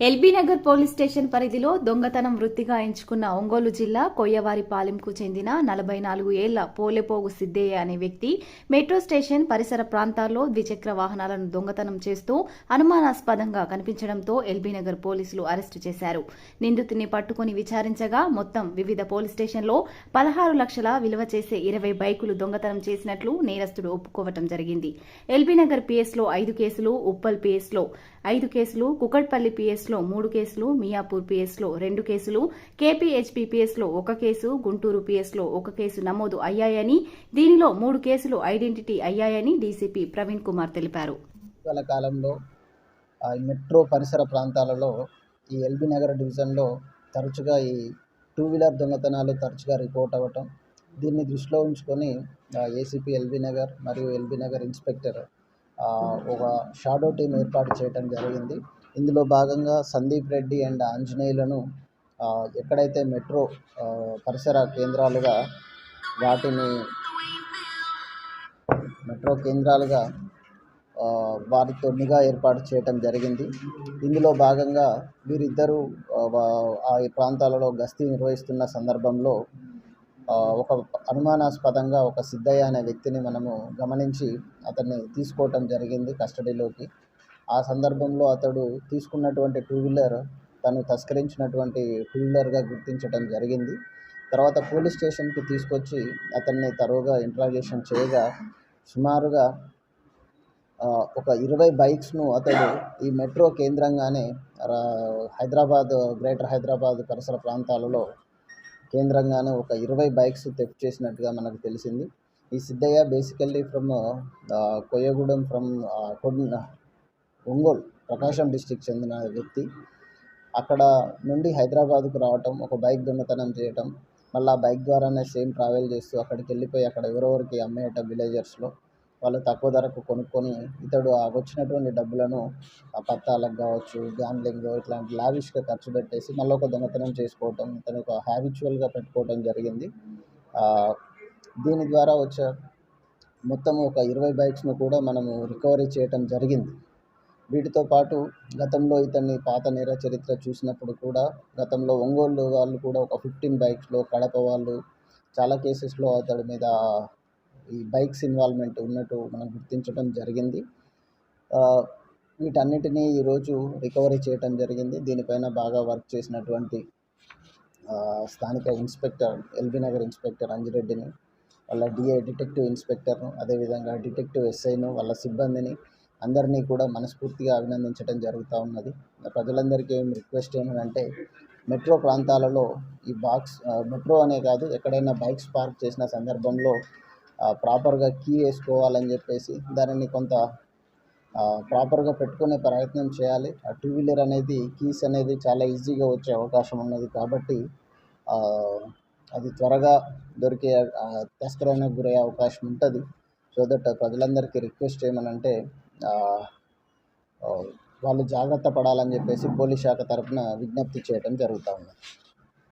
LB Nagar police station పరిధిలో దొంగతనం వృత్తిగా ఎంచుకున్న ఒంగోలు జిల్లా కొయ్యవారిపాలెంకు చెందిన నలభై నాలుగు ఏళ్ళ పోలేపోగు సిద్దయ్య అనే వ్యక్తి మెట్రో స్టేషన్ పరిసర ప్రాంతాల్లో ద్విచక్ర వాహనాలను దొంగతనం చేస్తూ అనుమానాస్పదంగా కనిపించడంతో ఎల్బీనగర్ పోలీసులు అరెస్టు చేశారు. నిందితుని పట్టుకుని విచారించగా మొత్తం వివిధ పోలీస్ స్టేషన్లో పదహారు లక్షల విలువ చేసే ఇరవై బైకులు దొంగతనం చేసినట్లు నేరస్తుడు ఒప్పుకోవటం జరిగింది. ఎల్బీనగర్ పిఎస్లో ఐదు కేసులు ఉప్పల్ పిఎస్లో ఐదు కేసులు కుకట్పల్లి పిఎస్లో మూడు కేసులు మియాపూర్ పిఎస్లో రెండు కేసులు కేపీహెచ్పీ పిఎస్లో ఒక కేసు గుంటూరు పిఎస్లో ఒక కేసు నమోదు అయ్యాయని దీనిలో మూడు కేసులు ఐడెంటిటీ అయ్యాయని డీసీపీ ప్రవీణ్ కుమార్ తెలిపారు. ఇటీవల కాలంలో మెట్రో పరిసర ప్రాంతాలలో ఈ ఎల్బీ నగర్ డివిజన్లో తరచుగా ఈ టూ వీలర్ దొంగతనాలు తరచుగా రిపోర్ట్ అవ్వటం దీన్ని దృష్టిలో ఉంచుకొని ఏసీపీ ఎల్బీ నగర్ మరియు ఎల్బీ నగర్ ఇన్స్పెక్టర్ ఒక షాడో టీం ఏర్పాటు చేయడం జరిగింది. ఇందులో భాగంగా సందీప్ రెడ్డి అండ్ ఆంజనేయులను ఎక్కడైతే మెట్రో పరిసర కేంద్రాలుగా వాటిని మెట్రో కేంద్రాలుగా వారితో నిఘా ఏర్పాటు చేయటం జరిగింది. ఇందులో భాగంగా వీరిద్దరూ ఆ, ప్రాంతాలలో గస్తీ నిర్వహిస్తున్న సందర్భంలో ఒక అనుమానాస్పదంగా ఒక సిద్ధయ్య అనే వ్యక్తిని మనము గమనించి అతన్ని తీసుకోవటం జరిగింది కస్టడీలోకి. ఆ సందర్భంలో అతడు తీసుకున్నటువంటి టూ వీలర్ తను తస్కరించినటువంటి టూ వీలర్గా గుర్తించడం జరిగింది. తర్వాత పోలీస్ స్టేషన్కి తీసుకొచ్చి అతన్ని తరువుగా ఇంట్రాగేషన్ చేయగా సుమారుగా ఒక ఇరవై బైక్స్ను అతడు ఈ మెట్రో కేంద్రంగానే రా- హైదరాబాద్ గ్రేటర్ హైదరాబాద్ పరిసర ప్రాంతాలలో కేంద్రంగానే ఒక ఇరవై బైక్స్ థెఫ్ట్ చేసినట్టుగా మనకు తెలిసింది. ఈ Siddaiah basically from uh, Koyyagudem from uh, uh, Ongole Prakasam district చెందిన వ్యక్తి. అక్కడ నుండి హైదరాబాద్కు రావటం ఒక బైక్ దొంగతనం చేయటం మళ్ళీ ఆ బైక్ ద్వారానే సేమ్ ట్రావెల్ చేస్తూ అక్కడికి వెళ్ళిపోయి అక్కడ ఎవరెవరికి అమ్మేయటం విలేజర్స్లో వాళ్ళు తక్కువ ధరకు కొనుక్కొని ఇతడు ఆ వచ్చినటువంటి డబ్బులను ఆ పత్తాలకు కావచ్చు గ్యాంబ్లింగ్ ఇట్లాంటి లావిష్గా ఖర్చు పెట్టేసి మళ్ళీ ఒక దొంగతనం చేసుకోవటం ఇతను ఒక హ్యాబిచువల్గా పెట్టుకోవటం జరిగింది. దీని ద్వారా వచ్చే మొత్తం ఒక ఇరవై బైక్స్ను కూడా మనము రికవరీ చేయటం జరిగింది. వీటితో పాటు గతంలో ఇతన్ని పాత నేర చరిత్ర చూసినప్పుడు కూడా గతంలో ఒంగోలు వాళ్ళు కూడా ఒక ఫిఫ్టీన్ బైక్స్లో కడప వాళ్ళు చాలా కేసెస్లో అతడి మీద ఈ బైక్స్ ఇన్వాల్వ్మెంట్ ఉన్నట్టు మనం గుర్తించడం జరిగింది. వీటన్నిటినీ ఈరోజు రికవరీ చేయటం జరిగింది. దీనిపైన బాగా వర్క్ చేసినటువంటి స్థానిక ఇన్స్పెక్టర్ ఎల్బీ నగర్ ఇన్స్పెక్టర్ అంజిరెడ్డిని వాళ్ళ డిఏ డిటెక్టివ్ ఇన్స్పెక్టర్ను అదేవిధంగా డిటెక్టివ్ ఎస్ఐను వాళ్ళ సిబ్బందిని అందరినీ కూడా మనస్ఫూర్తిగా అభినందించడం జరుగుతూ ఉన్నది. ప్రజలందరికీ ఏం రిక్వెస్ట్ ఏంటంటే మెట్రో ప్రాంతాలలో ఈ బాక్స్ మెట్రో అనే కాదు ఎక్కడైనా బైక్స్ పార్క్ చేసిన సందర్భంలో ప్రాపర్గా కీ వేసుకోవాలని చెప్పేసి దానిని కొంత ప్రాపర్గా పెట్టుకునే ప్రయత్నం చేయాలి. ఆ టూ వీలర్ అనేది కీస్ అనేది చాలా ఈజీగా వచ్చే అవకాశం ఉన్నది కాబట్టి అది త్వరగా దొరికే ఆ, తస్కరానికి గురయ్యే అవకాశం ఉంటుంది. సో దట్ ప్రజలందరికీ రిక్వెస్ట్ చేయమనంటే వాళ్ళు జాగ్రత్త పడాలని చెప్పేసి పోలీస్ శాఖ తరఫున విజ్ఞప్తి చేయడం జరుగుతూ ఉంది.